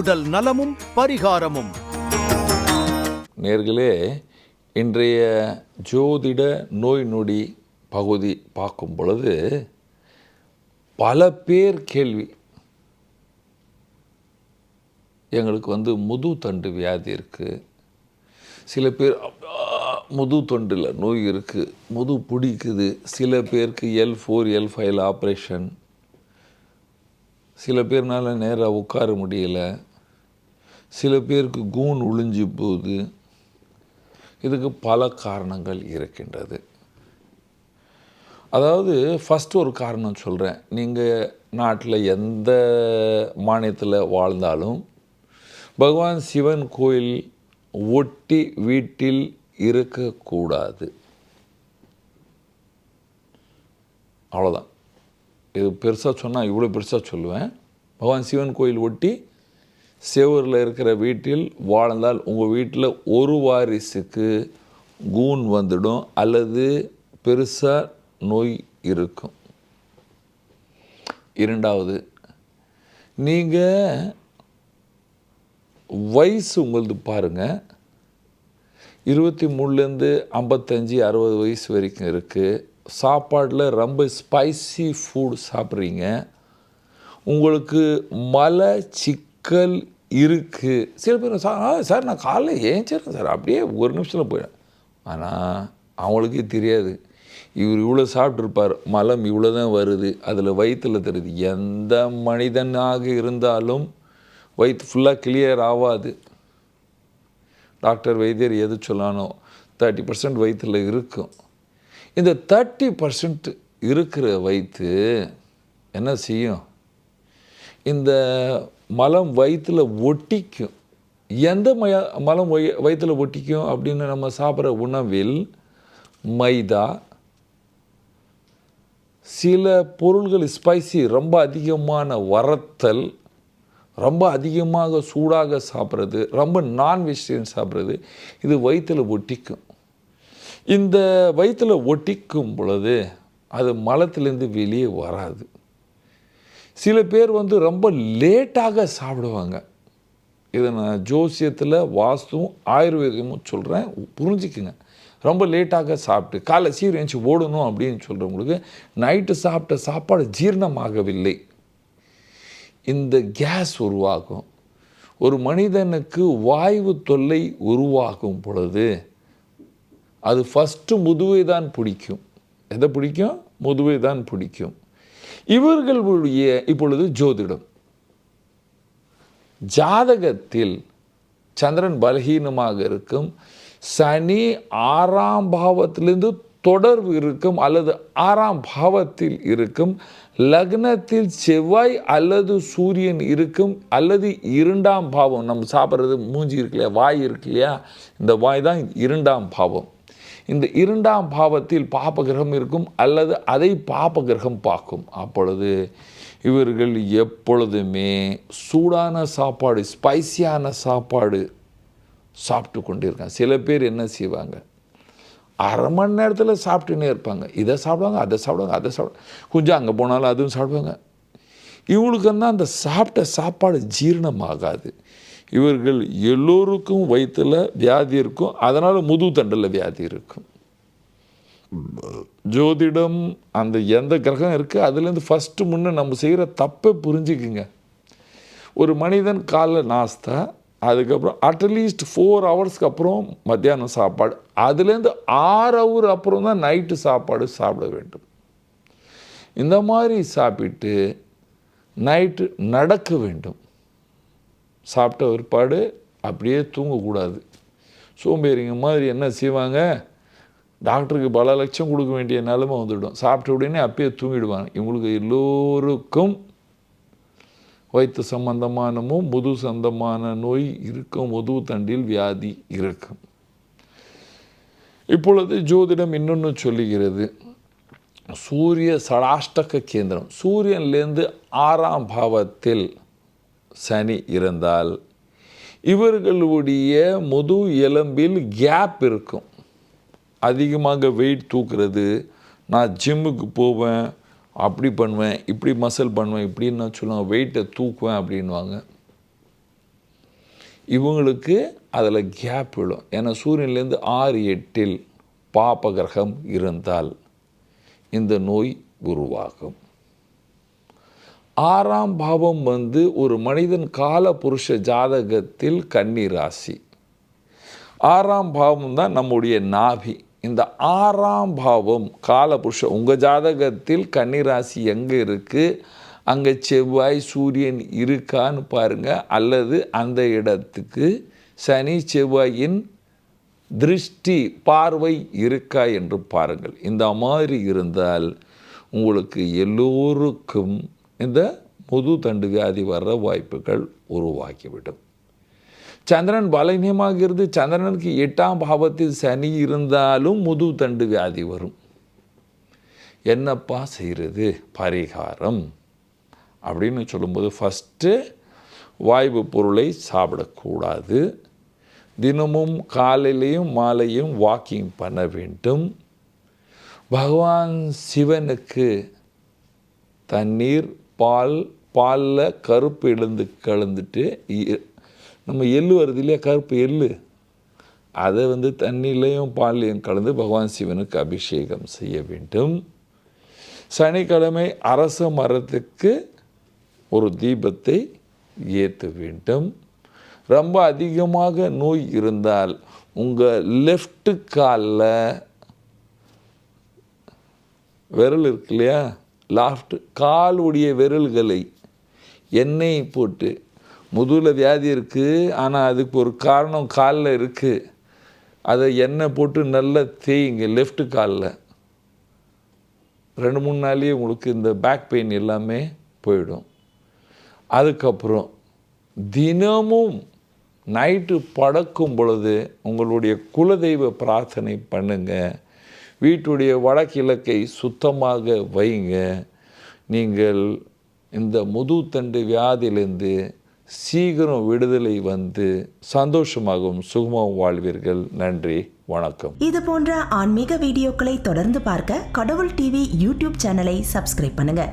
உடல் நலமும் பரிகாரமும். நேர்களே இன்றைய ஜோதிட நோய் நொடி பகுதி பார்க்கும் பொழுது பல பேர் கேள்வி. எங்களுக்கு வந்து முது தண்டு வியாதி இருக்குது சில பேர் முது தொண்டில் நோய் இருக்குது முது பிடிக்குது. சில பேருக்கு L four L five operation சில பேர்னால் நேராக உட்கார முடியல. சில பேருக்கு கூன் உளிஞ்சு போகுது. இதுக்கு பல காரணங்கள் இருக்கின்றது. அதாவது ஃபஸ்ட்டு ஒரு காரணம் சொல்கிறேன் நீங்கள் நாட்டில் எந்த மாநிலத்தில் வாழ்ந்தாலும் பகவான் சிவன் கோயில் ஒட்டி வீட்டில் இருக்கக்கூடாது. அவ்வளோதான் இது பெருசாக சொன்னால் இவ்வளோ பெருசாக சொல்லுவேன். பகவான் சிவன் கோயில் ஒட்டி சேவூரில் இருக்கிற வீட்டில் வாழ்ந்தால் உங்கள் வீட்டில் ஒரு வாரிசுக்கு கூன் வந்துடும் அல்லது பெருசாக நோய் இருக்கும். இரண்டாவது நீங்கள் வயசு உங்களது பாருங்கள் இருபத்தி மூணுலேருந்து ஐம்பத்தஞ்சு அறுபது வயசு வரைக்கும் இருக்குது சாப்பாட்டில் ரொம்ப ஸ்பைசி ஃபுட் சாப்பிட்றீங்க. உங்களுக்கு மலை சிக் சிக்கல் இருக்குது சில பேர் சார் சார் நான் காலைல ஏஞ்சிடுறேன் சார். அப்படியே ஒரு நிமிஷத்தில் போயிடுறேன் ஆனால் அவங்களுக்கே தெரியாது. இவர் இவ்வளோ சாப்பிட்ருப்பார் மலம் இவ்வளோ தான் வருது. அதில் வயிற்றில் தெரியுது. எந்த மனிதனாக இருந்தாலும் வயிற்று ஃபுல்லாக கிளியர் ஆகாது டாக்டர் வைத்தியர் எது சொல்லானோ தேர்ட்டி பர்சன்ட் வயிற்றில் இருக்கும். இந்த தேர்ட்டி பர்சன்ட் இருக்கிற வயிற்று என்ன செய்யும்? இந்த மலம் வயிற்றில் ஒட்டிக்கும். எந்த மய மலம் வய வயிற்றில் ஒட்டிக்கும் அப்படின்னு நம்ம சாப்பிட்ற உணவில் மைதா சில பொருள்கள் ஸ்பைசி ரொம்ப அதிகமான வரத்தல் ரொம்ப அதிகமாக சூடாக சாப்பிட்றது ரொம்ப நான் வெஜிடேரியன் சாப்பிட்றது இது வயிற்றில் ஒட்டிக்கும். இந்த வயிற்றில் ஒட்டிக்கும் பொழுது அது மலத்திலேருந்து வெளியே வராது. சில பேர் வந்து ரொம்ப லேட்டாக சாப்பிடுவாங்க. இதை நான் ஜோசியத்தில் வாஸ்துவும் ஆயுர்வேதமும் சொல்கிறேன் புரிஞ்சுக்குங்க. ரொம்ப லேட்டாக சாப்பிட்டு காலை சீர் எழுந்துச்சி ஓடணும் அப்படின்னு சொல்கிறவங்களுக்கு நைட்டு சாப்பிட்ட சாப்பாடு ஜீரணமாகவில்லை. இந்த கேஸ் உருவாகும். ஒரு மனிதனுக்கு வாய்வு தொல்லை உருவாகும் பொழுது அது ஃபஸ்ட்டு முதுவை தான் பிடிக்கும். எதை பிடிக்கும்? முதுவை தான் பிடிக்கும். இவர்களுடைய இப்பொழுது ஜோதிடம். ஜாதகத்தில் சந்திரன் பலகீனமாக இருக்கும் சனி ஆறாம் பாவத்திலிருந்து தொடர்பு இருக்கும் அல்லது ஆறாம் பாவத்தில் இருக்கும் லக்னத்தில் செவ்வாய் அல்லது சூரியன் இருக்கும் அல்லது இரண்டாம் பாவம் நம்ம சாப்பிட்றது மூஞ்சி இருக்கு இல்லையா வாய் இருக்கு இல்லையா இந்த வாய் தான் இரண்டாம் பாவம். இந்த இரண்டாம் பாவத்தில் பாப கிரகம் இருக்கும் அல்லது அதை பாப கிரகம் பார்க்கும். அப்பொழுது இவர்கள் எப்பொழுதுமே சூடான சாப்பாடு ஸ்பைசியான சாப்பாடு சாப்பிட்டு கொண்டிருக்காங்க. சில பேர் என்ன செய்வாங்க? அரை மணி நேரத்தில் சாப்பிட்டுன்னே இருப்பாங்க. இதை சாப்பிடுவாங்க அதை சாப்பிடுவாங்க அதை சாப்பிடுவாங்க கொஞ்சம் அங்கே போனாலும் அதுவும் சாப்பிடுவாங்க. இவங்களுக்குன்னா அந்த சாப்பிட்ட சாப்பாடு ஜீரணமாகாது. இவர்கள் எல்லோருக்கும் வயிற்றில் வியாதி இருக்கும். அதனால் முது தண்டில் வியாதி இருக்கும். ஜோதிடம் அந்த எந்த கிரகம் இருக்குது அதுலேருந்து ஃபஸ்ட்டு முன்னே நம்ம செய்கிற தப்பை புரிஞ்சுக்குங்க. ஒரு மனிதன் காலைல நாஸ்தா அதுக்கப்புறம் அட்லீஸ்ட் ஃபோர் ஹவர்ஸ்க்கு அப்புறம் மத்தியானம் சாப்பாடு அதுலேருந்து ஆறு ஹவர் அப்புறம் தான் நைட்டு சாப்பாடு சாப்பிட வேண்டும். இந்த மாதிரி சாப்பிட்டு நைட்டு நடக்க வேண்டும். சாப்பிட்ட பிற்பாடு அப்படியே தூங்கக்கூடாது. சோம்பேறிங்க மாதிரி என்ன செய்வாங்க? டாக்டருக்கு பல லட்சம் கொடுக்க வேண்டிய நிலமை வந்துவிடும் சாப்பிட்ட உடனே அப்பயே தூங்கிடுவாங்க. இவங்களுக்கு எல்லோருக்கும் வயிற்று சம்பந்தமானமும் முது சம்பந்தமான நோய் இருக்கும். முதுகு தண்டில் வியாதி இருக்கும். இப்பொழுது ஜோதிடம் இன்னொன்று சொல்லுகிறது. சூரிய சடாஷ்டக கேந்திரம். சூரியன்லேருந்து ஆறாம் பாவத்தில் சனி இருந்தால் இவர்களுடைய முது எலும்பில் கேப் இருக்கும். அதிகமாக வெயிட் தூக்குறது நான் ஜிம்முக்கு போவேன் அப்படி பண்ணுவேன் இப்படி மசில் பண்ணுவேன் இப்படின்னு நான் சொல்லுவேன் வெயிட்டை தூக்குவேன் அப்படின்வாங்க இவங்களுக்கு அதில் கேப் விழும். ஏன்னா சூரியன்லேருந்து ஆறு எட்டில் பாபகிரகம் இருந்தால் இந்த நோய் உருவாகும். ஆறாம் பாவம் வந்து ஒரு மனிதன் கால புருஷ ஜாதகத்தில் கன்னி ராசி ஆறாம் பாவம் தான் நம்முடைய நாபி. இந்த ஆறாம் பாவம் காலபுருஷ உங்கள் ஜாதகத்தில் கன்னிராசி எங்கே இருக்குது அங்கே செவ்வாய் சூரியன் இருக்கான்னு பாருங்கள் அல்லது அந்த இடத்துக்கு சனி செவ்வாயின் திருஷ்டி பார்வை இருக்கா என்று பாருங்கள். இந்த மாதிரி இருந்தால் உங்களுக்கு எல்லோருக்கும் இந்த முது தண்டு வியாதி வர்ற வாய்ப்புகள் உருவாக்கிவிடும் சந்திரன் பலகீனமாகிறது சந்திரனுக்கு எட்டாம் பாவத்தில் சனி இருந்தாலும் முது தண்டு வியாதி வரும். என்னப்பா செய்கிறது? பரிகாரம் அப்படின்னு சொல்லும்போது ஃபஸ்ட்டு வாய்வு பொருளை சாப்பிடக்கூடாது. தினமும் காலையிலையும் மாலையும் வாக்கிங் பண்ண வேண்டும். பகவான் சிவனுக்கு தண்ணீர் பால் பாலில் கருப்பு எழுந்து கலந்துட்டு இ- நம்ம எள்ளு வருது இல்லையா? கருப்பு எள்ளு. அதை வந்து தண்ணிலையும் பால்லையும் கலந்து பகவான் சிவனுக்கு அபிஷேகம் செய்ய வேண்டும். சனிக்கிழமை அரச மரத்துக்கு ஒரு தீபத்தை ஏற்ற வேண்டும். ரொம்ப அதிகமாக நோய் இருந்தால் உங்கள் லெஃப்ட் காலில் விரல் இருக்கு இல்லையா? லாஃப்ட் காலுடைய விரல்களை எண்ணெய் போட்டு முதுகில் வியாதி இருக்குது ஆனால் அதுக்கு ஒரு காரணம் காலில் இருக்குது அதை எண்ணெய் போட்டு நல்லா தேய்ங்க லெஃப்ட் காலில். ரெண்டு மூணு நாள்லேயே உங்களுக்கு இந்த பேக் பெயின் எல்லாமே போயிடும். அதுக்கப்புறம் தினமும் நைட்டு படக்கும் பொழுது உங்களுடைய குலதெய்வ பிரார்த்தனை பண்ணுங்கள் வீட்டுடைய வடகிழக்கை சுத்தமாக வைங்க. நீங்கள் இந்த முதுத்தண்டு வியாதியிலிருந்து சீக்கிரம் விடுதலை வந்து சந்தோஷமாகவும் சுகமாகவும் வாழ்வீர்கள். நன்றி வணக்கம். இது போன்ற ஆன்மீக வீடியோக்களை தொடர்ந்து பார்க்க கடவுள் டிவி யூடியூப் சேனலை சப்ஸ்கிரைப் பண்ணுங்க.